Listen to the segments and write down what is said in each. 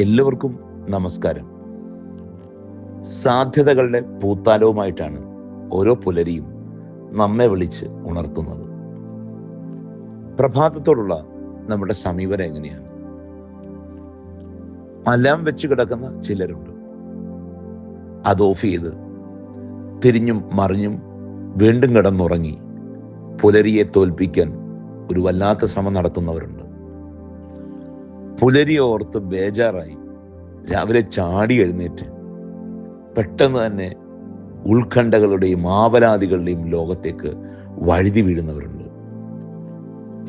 എല്ലാവർക്കും നമസ്കാരം. സാധ്യതകളുടെ പൂത്താലവുമായിട്ടാണ് ഓരോ പുലരിയും നമ്മെ വിളിച്ച് ഉണർത്തുന്നത്. പ്രഭാതത്തോടുള്ള നമ്മുടെ സമീപനം എങ്ങനെയാണ്? അലാം വെച്ച് കിടക്കുന്ന ചിലരുണ്ട്. അത് ഓഫ് ചെയ്ത് തിരിഞ്ഞും മറിഞ്ഞും വീണ്ടും കിടന്നുറങ്ങി പുലരിയെ തോൽപ്പിക്കാൻ ഒരു വല്ലാത്ത ശ്രമം നടത്തുന്നവരുണ്ട്. പുലരി ഓർത്ത് ബേജാറായി. രാവിലെ ചാടി എഴുന്നേറ്റ്. പെട്ടെന്ന് തന്നെ ഉത്കണ്ഠകളുടെയും ആവലാദികളുടെയും ലോകത്തേക്ക് വഴുതി വീഴുന്നവരുണ്ട്.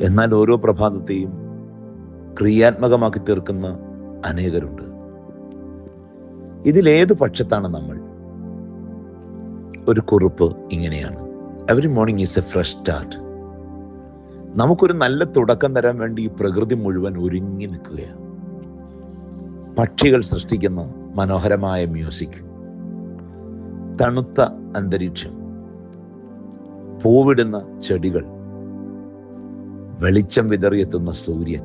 എന്നാൽ ഓരോ പ്രഭാതത്തെയും ക്രിയാത്മകമാക്കി തീർക്കുന്ന അനേകരുണ്ട്. ഇതിലേത് പക്ഷത്താണ് നമ്മൾ? ഒരു കുറിപ്പ് ഇങ്ങനെയാണ്. Every morning is a fresh start നമുക്കൊരു നല്ല തുടക്കം തരാൻ വേണ്ടി ഈ പ്രകൃതി മുഴുവൻ ഒരുങ്ങി നിൽക്കുകയാണ്. പക്ഷികൾ സൃഷ്ടിക്കുന്ന മനോഹരമായ മ്യൂസിക്. തണുത്ത അന്തരീക്ഷം. പൂവിടുന്ന ചെടികൾ. വെളിച്ചം വിതറിയെത്തുന്ന സൂര്യൻ.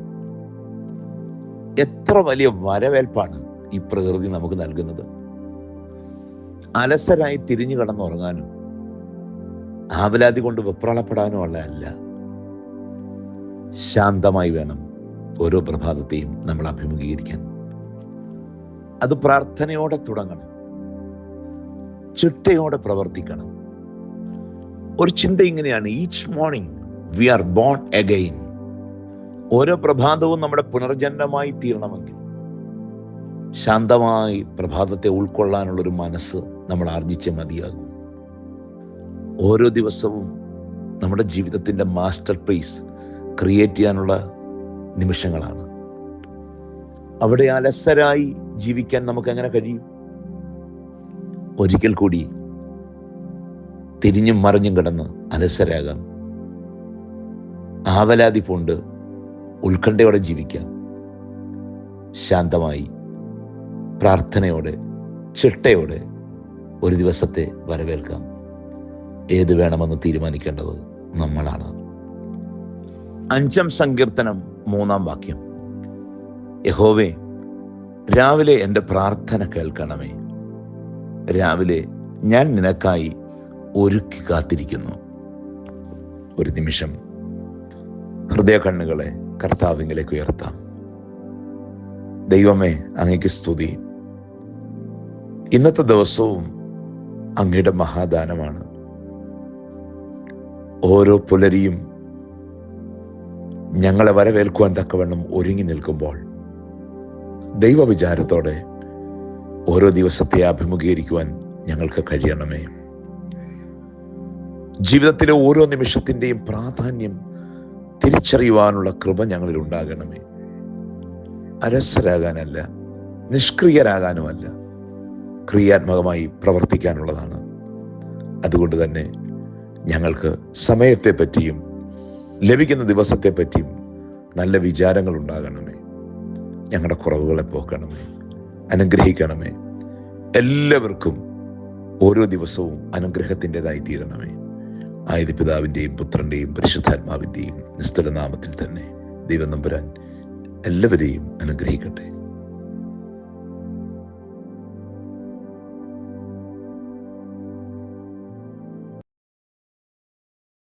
എത്ര വലിയ വരവേൽപ്പാണ് ഈ പ്രകൃതി നമുക്ക് നൽകുന്നത്. അലസരായി തിരിഞ്ഞു കടന്നുറങ്ങാനും ആവലാതി കൊണ്ട് വെപ്രാളപ്പെടാനും ഉള്ള അല്ല. ശാന്തമായി വേണം ഓരോ പ്രഭാതത്തെയും നമ്മൾ അഭിമുഖീകരിക്കാൻ. അത് പ്രാർത്ഥനയോടെ തുടങ്ങണം. ചിട്ടയോടെ പ്രവർത്തിക്കണം. ഒരു ചിന്ത ഇങ്ങനെയാണ്. Each morning we are born again ഓരോ പ്രഭാതവും നമ്മുടെ പുനർജന്മമായി തീരണമെങ്കിൽ ശാന്തമായി പ്രഭാതത്തെ ഉൾക്കൊള്ളാനുള്ള ഒരു മനസ്സ് നമ്മൾ ആർജിച്ച് മതിയാകും. ഓരോ ദിവസവും നമ്മുടെ ജീവിതത്തിന്റെ മാസ്റ്റർ പീസ് ക്രിയേറ്റ് ചെയ്യാനുള്ള നിമിഷങ്ങളാണ്. അവിടെ അലസരായി ജീവിക്കാൻ നമുക്ക് എങ്ങനെ കഴിയും? ഒരിക്കൽ കൂടി തിരിഞ്ഞും മറിഞ്ഞും കിടന്ന് അലസരാകാം. ആവലാതി പൂണ്ട് ഉത്കണ്ഠയോടെ ജീവിക്കാം. ശാന്തമായി പ്രാർത്ഥനയോടെ ചിട്ടയോടെ ഒരു ദിവസത്തെ വരവേൽക്കാം. ഏത് വേണമെന്ന് തീരുമാനിക്കേണ്ടത് നമ്മളാണ്. അഞ്ചം സങ്കീർത്തനം മൂന്നാം വാക്യം. യഹോവേ രാവിലെ എന്റെ പ്രാർത്ഥന കേൾക്കണമേ. രാവിലെ ഞാൻ നിനക്കായി ഒരുക്കി കാത്തിരിക്കുന്നു. ഒരു നിമിഷം ഹൃദയ കണ്ണുകളെ കർത്താവിങ്കിലേക്ക് ഉയർത്താം. ദൈവമേ അങ്ങയ്ക്ക് സ്തുതി. ഇന്നത്തെ ദിവസവും അങ്ങയുടെ മഹാദാനമാണ്. ഓരോ പുലരിയും ഞങ്ങളെ വരവേൽക്കുവാൻ തക്കവണ്ണം ഒരുങ്ങി നിൽക്കുമ്പോൾ ദൈവവിചാരത്തോടെ ഓരോ ദിവസത്തെ അഭിമുഖീകരിക്കുവാൻ ഞങ്ങൾക്ക് കഴിയണമേ. ജീവിതത്തിലെ ഓരോ നിമിഷത്തിന്റെയും പ്രാധാന്യം തിരിച്ചറിയുവാനുള്ള കൃപ ഞങ്ങളിൽ ഉണ്ടാകണമേ. അലസരാകാനല്ല നിഷ്ക്രിയരാകാനുമല്ല ക്രിയാത്മകമായി പ്രവർത്തിക്കാനുള്ളതാണ്. അതുകൊണ്ട് തന്നെ ഞങ്ങൾക്ക് സമയത്തെ പറ്റിയും ലഭിക്കുന്ന ദിവസത്തെ പറ്റിയും നല്ല വിചാരങ്ങൾ ഉണ്ടാകണമേ ഞങ്ങളുടെ കുറവുകളെ പോക്കണമേ. അനുഗ്രഹിക്കണമേ. എല്ലാവർക്കും ഓരോ ദിവസവും അനുഗ്രഹത്തിന്റെതായി തീരണമേ. ആയത് പിതാവിന്റെയും പുത്രന്റെയും പരിശുദ്ധാത്മാവിന്റെയും നിസ്തുലനാമത്തിൽ തന്നെ ദൈവം നമ്പുരാൻ എല്ലാവരെയും അനുഗ്രഹിക്കട്ടെ.